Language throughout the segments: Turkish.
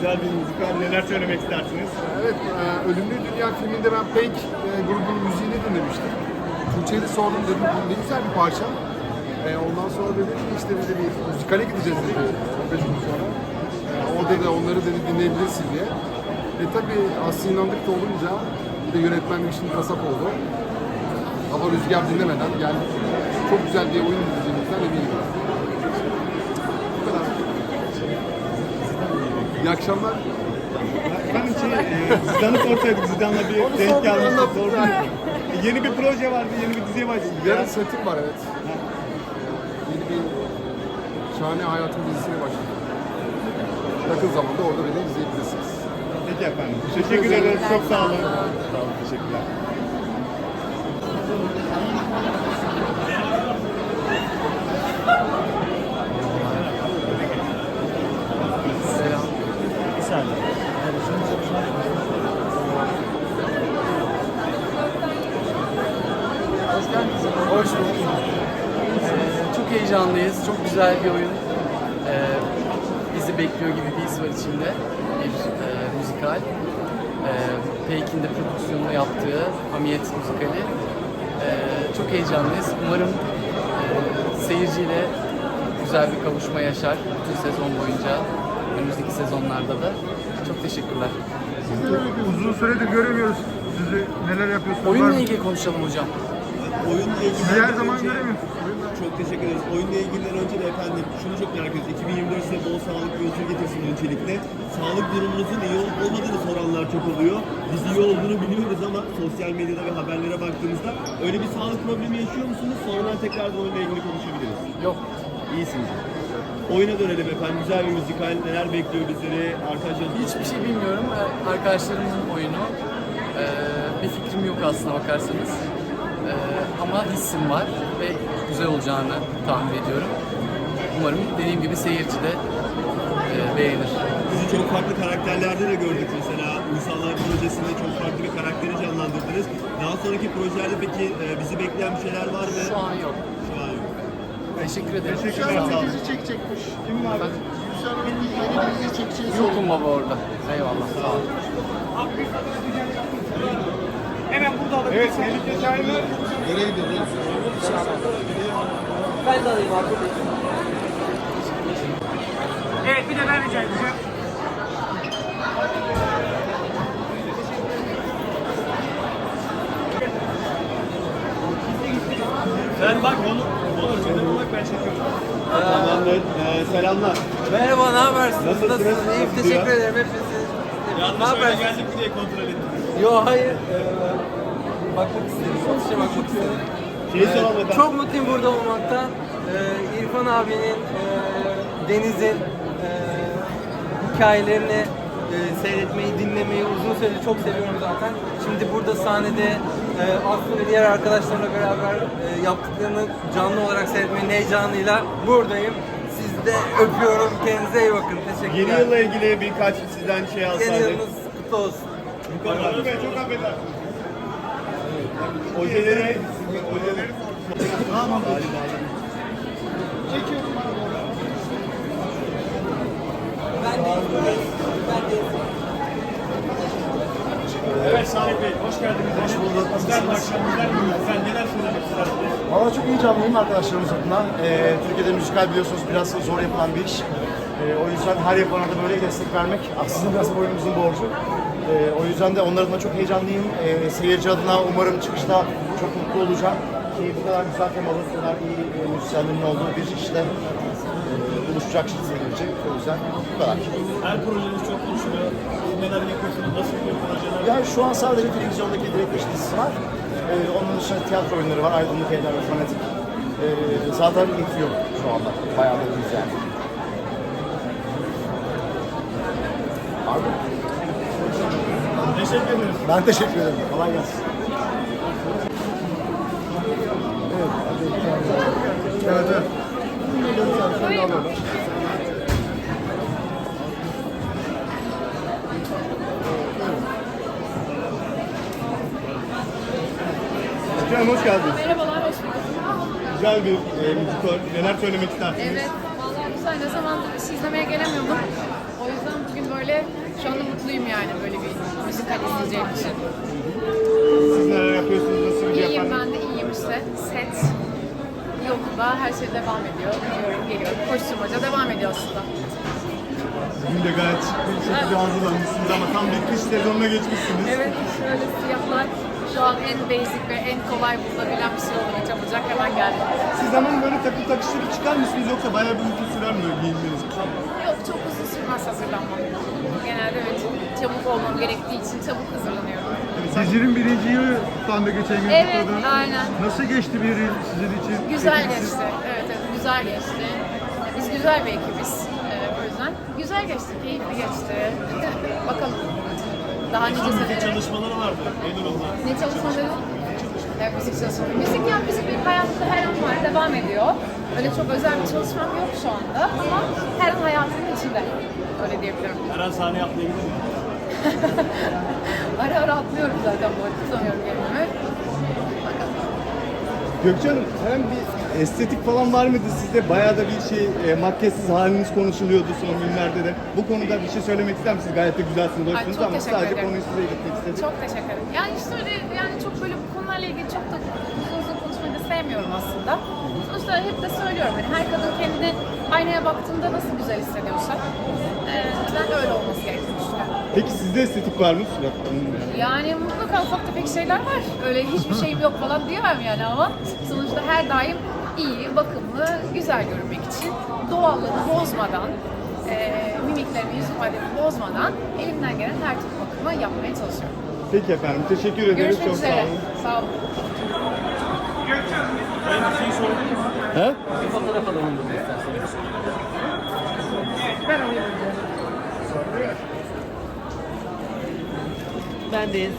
güzel bir müzikal. Neler söylemek istersiniz? Evet, e, Ölümlü Dünya filminde ben Pink e, grubunun müziğini dinlemiştim. Tuğçe'ye sordum dedim bu ne güzel bir parça. E, ondan sonra dedi ki işte dedi bir müzikale gideceğiz dedi 15 gün sonra. E, o dedi onları dedi dinleyebilirsin diye. E tabi Aslı İnandık da olunca bir de yönetmenlik için kasap oldu. Hava rüzgar dinlemeden geldik. Çok güzel bir oyun izleyeceğimizden eminim. Bu kadar. İyi akşamlar. Efendim şey, e, Zidane'ı sorsaydık Zidane'la bir Onu denk Sorduk. yani. E, Yeni bir proje var, yeni bir diziye başladık. Yarın setim var evet. Yeni bir şahane hayatım dizisine başladım. Yakın zamanda orada beni izleyebilirsiniz. Peki efendim. Teşekkür ederiz. Çok sağ olun. Sağ olun. Teşekkürler. Hoş bulduk. Ee, çok heyecanlıyız. Çok güzel bir oyun. Ee, bizi bekliyor gibi bir his var içimde. Bir e, müzikal. Ee, Peyk'in de prodüksiyonunu yaptığı Hamiyet müzikali. Ee, çok heyecanlıyız. Umarım e, seyirciyle güzel bir kavuşma yaşar bütün sezon boyunca. Önümüzdeki sezonlarda da. Çok teşekkürler. Uzun süredir göremiyoruz sizi. Neler yapıyorsunuz? Oyunla ilgili konuşalım hocam. Oyunla ilgili Sizi her zaman göremiyoruz. Çok teşekkür ederiz. Oyunla ilgili önce de efendim şunu çok merak ediyoruz. 2024 size bol sağlık ve huzur getirsin öncelikle. Sağlık durumunuzun iyi olup olmadığını soranlar çok oluyor. Biz iyi olduğunu biliyoruz ama sosyal medyada ve haberlere baktığımızda öyle bir sağlık problemi yaşıyor musunuz? Sonradan tekrardan oyunla ilgili konuşabiliriz. Yok. İyisiniz. Oyuna dönelim efendim. Güzel bir müzikal. Neler bekliyor bizleri? Arkadaşlar Hiçbir şey bilmiyorum. Arkadaşlarımın oyunu. Ee, bir fikrim yok aslına bakarsanız. Ama hissim var ve güzel olacağını tahmin ediyorum. Umarım dediğim gibi seyirci de e, beğenir. Sizi çok farklı karakterlerde de gördük mesela. Uysallar projesinde çok farklı bir karakteri canlandırdınız. Daha sonraki projelerde peki e, bizi bekleyen bir şeyler var mı? Şu an yok. Şu an yok. Teşekkür ederim. Teşekkürler. Sağ olun. Dizi çekecekmiş. Kim var? Yeni bir dizi çekeceğiz. Yokum baba orada. Eyvallah. Sağ olun. Evet, Melike Şahinler. Nereye gidiyoruz? Ben de alayım abi. Evet bir de ben rica edeceğim. Sen bak onu. Olur canım bak ben çekiyorum. Tamamdır. Ee, selamlar. Merhaba, ne habersiniz? Nasılsınız? İyiyim, Nasıl teşekkür ederim. Hepinize. Ne Yanlış öyle geldik diye kontrol ettim. Yo, hayır. Ee, bakmak istedim, satışa bakmak istedim. Şeyi soralım efendim. Çok mutluyum burada olmaktan. Ee, İrfan abinin, e, Deniz'in e, hikayelerini e, seyretmeyi, dinlemeyi uzun süredir çok seviyorum zaten. Şimdi burada sahnede e, Aslı ve diğer arkadaşlarımla beraber e, yaptıklarını canlı olarak seyretmenin heyecanıyla buradayım. Sizi de öpüyorum. Kendinize iyi bakın. Teşekkürler. Yeni yılla ilgili birkaç sizden şey Yeni alsaydık. yılınız kutlu olsun. Bu kadar. Çok affedersiniz. Ojeleri, ojeleri Tamam. Evet Salih Bey, hoş geldiniz. Hoş bulduk. Güzel bir akşam, güzel bir gün. Sen neler söylemek istersin? Valla çok heyecanlıyım arkadaşlarımız adına. Ee, Türkiye'de müzikal biliyorsunuz biraz zor yapılan bir iş. Ee, o yüzden her yapana da böyle destek vermek aslında biraz oyunumuzun borcu. Ee, o yüzden de onlar adına çok heyecanlıyım. Ee, seyirci adına umarım çıkışta çok mutlu olacağım. Ki bu kadar güzel temalı, bu kadar iyi e, müzisyenlerin olduğu bir işte e, buluşacak seyirci. O yüzden bu kadar. Her projeniz çok konuşuluyor. Neler yapıyorsunuz, nasıl bir projeler? Yani şu an sadece televizyondaki direkt iş dizisi var. Ee, onun dışında tiyatro oyunları var. Aydınlık Evler ve Fanatik. Ee, zaten yetiyor şu anda. Bayağı da iyiyiz yani. Abi, Teşekkür ederiz. ben teşekkür ederim. Kolay gelsin. Evet, evet. Canım hoş geldiniz. Merhabalar, hoş bulduk. Güzel bir e, müzikal. Neler söylemek istersiniz? Evet, vallahi güzel. Ne zamandır şey izlemeye gelemiyordum. Böyle şu anda mutluyum yani böyle bir müzikal izleyeceğim için. Siz neler yapıyorsunuz? Nasıl gidiyor İyiyim ben de iyiyim işte. Set yolunda her şey devam ediyor. Gidiyorum geliyorum. Koşturmaca devam ediyor aslında. Bugün de gayet şık bir şekilde hazırlanmışsınız ama tam bir kış sezonuna geçmişsiniz. Evet şöyle siyahlar şu an en basic ve en kolay bulabilen bir şey olmaya çabucak hemen geldi. Siz zaman böyle takım takışları çıkar mısınız yoksa bayağı bir uzun sürer mi giyinmeniz? Çok uzun sürmez hazırlanmam. Genelde evet çabuk olmam gerektiği için çabuk hazırlanıyorum. Dizinin birinci yılı anda geçen gün Evet, kutladı. aynen. Nasıl geçti bir yıl sizin için? Güzel Peki siz- geçti. Evet evet güzel geçti. Biz güzel bir ekibiz. Ee, o yüzden güzel geçti, keyifli geçti. Bakalım. Daha nice senelere. çalışmaları vardı. Ne durumda? Ne çalışmaları? Evet, müzik çalışmaları. Müzik ya müzik bir hayatta her an var, devam ediyor. Öyle çok özel bir çalışmam yok şu anda ama her an hayatımın içinde. Öyle diyebilirim. Her an sahneye atlayabilir miyim? Ara ara atlıyorum zaten bu arada, tutamıyorum kendimi. Gökçe Hanım hem bir estetik falan var mıydı sizde? Bayağı da bir şey e, makyajsız haliniz konuşuluyordu son günlerde de. Bu konuda bir şey söylemek ister misiniz? Gayet de güzelsiniz, hoşsunuz çok ama teşekkür sadece ederim. konuyu size iletmek istedim. Çok teşekkür ederim. Yani işte öyle yani çok böyle bu konularla ilgili çok da uzun uzun konuşmayı da sevmiyorum aslında. Sonuçta hep de söylüyorum hani her kadın kendine aynaya baktığında nasıl güzel hissediyorsa e, ben de öyle olması gerektiğini düşünüyorum. Peki sizde estetik var mı? Bilmiyorum. Yani mutlaka ufak tefek şeyler var. Öyle hiçbir şeyim yok falan diyemem yani ama sonuçta her daim iyi, bakımlı, güzel görünmek için doğallığını bozmadan, e, mimiklerimi, yüz ifademi bozmadan elimden gelen her türlü bakımı yapmaya çalışıyorum. Peki efendim, teşekkür ederiz. Görüşmek Çok sağ üzere. olun. Sağ olun. Ben bir şey sordum. He? Bir fotoğraf alalım burada isterseniz. Bendeyiz.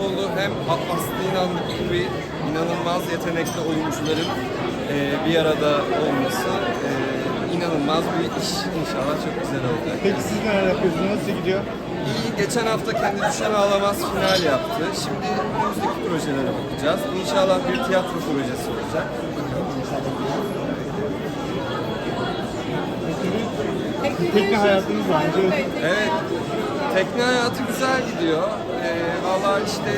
oldu. Hem Aslı İnandık gibi inanılmaz yetenekli oyuncuların e, bir arada olması e, inanılmaz bir iş. İnşallah çok güzel olacak. Peki siz neler yapıyorsunuz? Nasıl gidiyor? İyi, geçen hafta kendi düşen ağlamaz final yaptı. Şimdi önümüzdeki projelere bakacağız. İnşallah bir tiyatro projesi olacak. Tekne hayatınız var. Önce Evet, tekne hayatı güzel gidiyor. Ee, Valla işte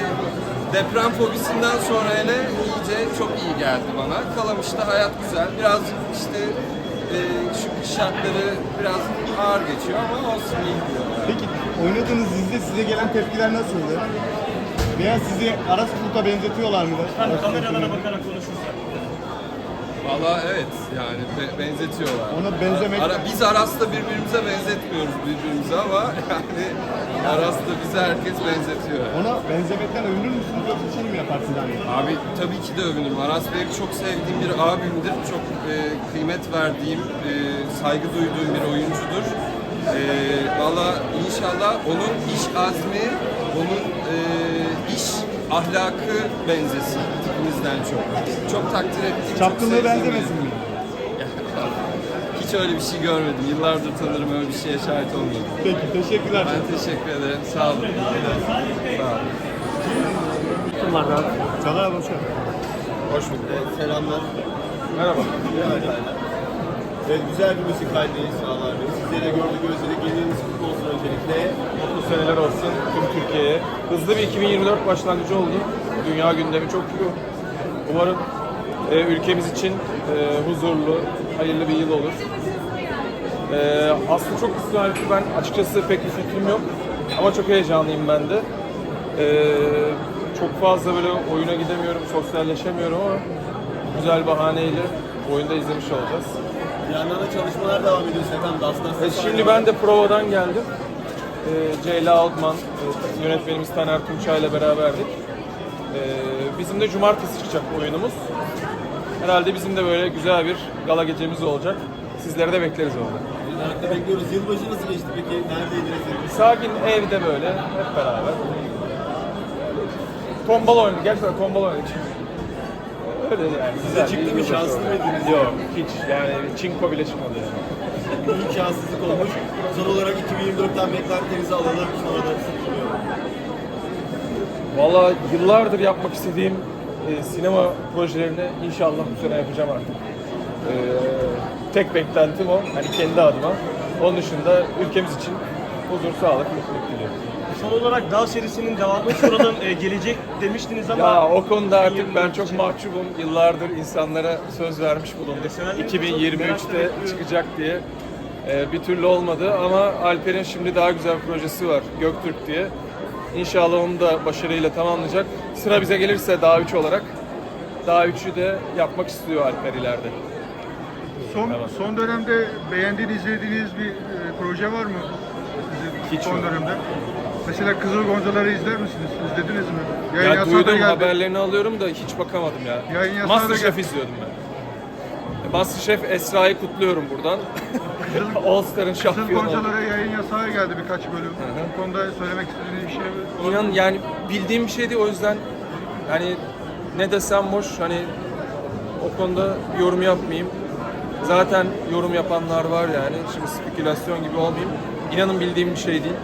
deprem fobisinden sonra hele iyice çok iyi geldi bana. Kalamış'ta hayat güzel. Birazcık işte e, şartları biraz ağır geçiyor ama olsun iyi gidiyor. Peki oynadığınız dizide size gelen tepkiler nasıldı? Veya sizi Aras Bulut'a benzetiyorlar mı? Kameralara bakarak konuşursak. Valla evet yani be- benzetiyorlar. Ona benzemek- Ara, biz Aras'la birbirimize benzetmiyoruz birbirimize ama yani Aras'la bize herkes benzetiyor. Ona benzemekten övünür müsünüz yoksa şey mi yaparsınız hani? Abi tabii ki de övünürüm. Aras Bey çok sevdiğim bir abimdir. Çok e, kıymet verdiğim, e, saygı duyduğum bir oyuncudur. E, Valla inşallah onun iş azmi, onun e, ahlakı benzesin tipimizden çok. Çok takdir ettiğim, çok Çapkınlığı sevdiğim benzemesin mi? Hiç öyle bir şey görmedim. Yıllardır tanırım öyle bir şeye şahit olmadım. Peki teşekkürler. Ben teşekkür ederim. Sağ olun. Sağ olun. Çağlar abi hoş geldin. Hoş bulduk. selamlar. Merhaba. Evet, güzel bir müzikaldeyiz Çağlar Bey. Sizleri gördük, özledik. Yeni kutlu olsun öncelikle. Mutlu seneler olsun tüm Türkiye'ye. Hızlı bir 2024 başlangıcı oldu. Dünya gündemi çok yoğun. Umarım e, ülkemiz için e, huzurlu, hayırlı bir yıl olur. E, aslında çok ısrar etti. Ben açıkçası pek bir fikrim yok. Ama çok heyecanlıyım ben de. E, çok fazla böyle oyuna gidemiyorum, sosyalleşemiyorum ama güzel bahaneyle oyunda izlemiş olacağız. Bir yandan da çalışmalar devam ediyor efendim. Dastan E, şimdi ben de provadan geldim. E, Ceyla Altman, e, yönetmenimiz Taner Tunçay ile beraberdik. E, bizim de cumartesi çıkacak oyunumuz. Herhalde bizim de böyle güzel bir gala gecemiz olacak. Sizleri de bekleriz orada. Merakla bekliyoruz. Yılbaşı nasıl geçti peki? Neredeydiniz? Sakin evde böyle hep beraber. Tombala oynadık. Gerçekten tombala oynadık. Öyle yani. Güzel. çıktı bir mı? Şanslı mıydınız? Yok hiç. Yani çinko bile çıkmadı yani. Büyük şanssızlık olmuş. Son olarak 2024'ten beklentilerinizi alalım. Sonra da Valla yıllardır yapmak istediğim e, sinema projelerini inşallah bu sene yapacağım artık. E, tek beklentim o. Hani kendi adıma. Onun dışında ülkemiz için huzur, sağlık, mutluluk diliyorum. Son olarak Dağ serisinin devamını soralım. Ee, gelecek demiştiniz ama... Ya o konuda artık ben çok mahcubum. Yıllardır insanlara söz vermiş bulunduk. 2023'te çıkacak diye. Ee, bir türlü olmadı ama Alper'in şimdi daha güzel bir projesi var. Göktürk diye. İnşallah onu da başarıyla tamamlayacak. Sıra bize gelirse daha 3 olarak daha 3'ü de yapmak istiyor Alper ileride. Son, Tamam. son dönemde beğendiğiniz, izlediğiniz bir e, proje var mı? Sizin Hiç son yok. dönemde. Mesela Kızıl Goncaları izler misiniz? İzlediniz mi? Yayın Ya duydum haberlerini alıyorum da hiç bakamadım ya. Yayın yasağı da Masterchef geldi. izliyordum ben. Masterchef Esra'yı kutluyorum buradan. All Star'ın Kızıl şampiyonu oldu. Goncalara yayın yasağı geldi birkaç bölüm. Bu konuda söylemek istediğiniz bir şey var mı? İnan yani bildiğim bir şeydi o yüzden hani ne desem boş hani o konuda yorum yapmayayım. Zaten yorum yapanlar var yani. Şimdi spekülasyon gibi olmayayım. İnanın bildiğim bir şey değil.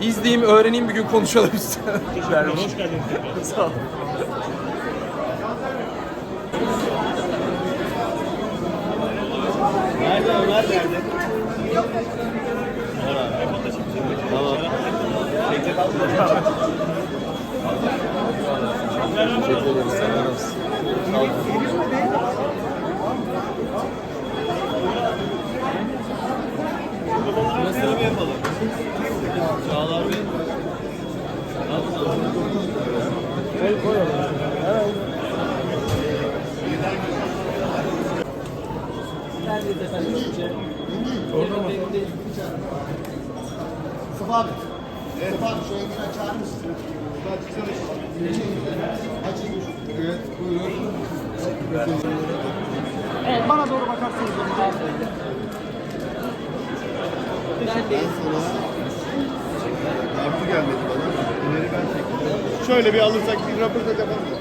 İzleyeyim, öğreneyim bir gün konuşalım üstüne. Hoş geldiniz. Sağ olun. Nerede Ömer nerede? Tamam. Teşekkür ederiz. Sen nasılsın? Nasıl mı yapalım? Çağlar Bey. Mustafa abi. Evet abi şu ekran çağırır mısın? Evet buyurun. Evet, bana doğru bakarsanız. Ben sana artı gelmedi bana. Öneri ben çektim. Şöyle bir alırsak bir röportaj yapalım.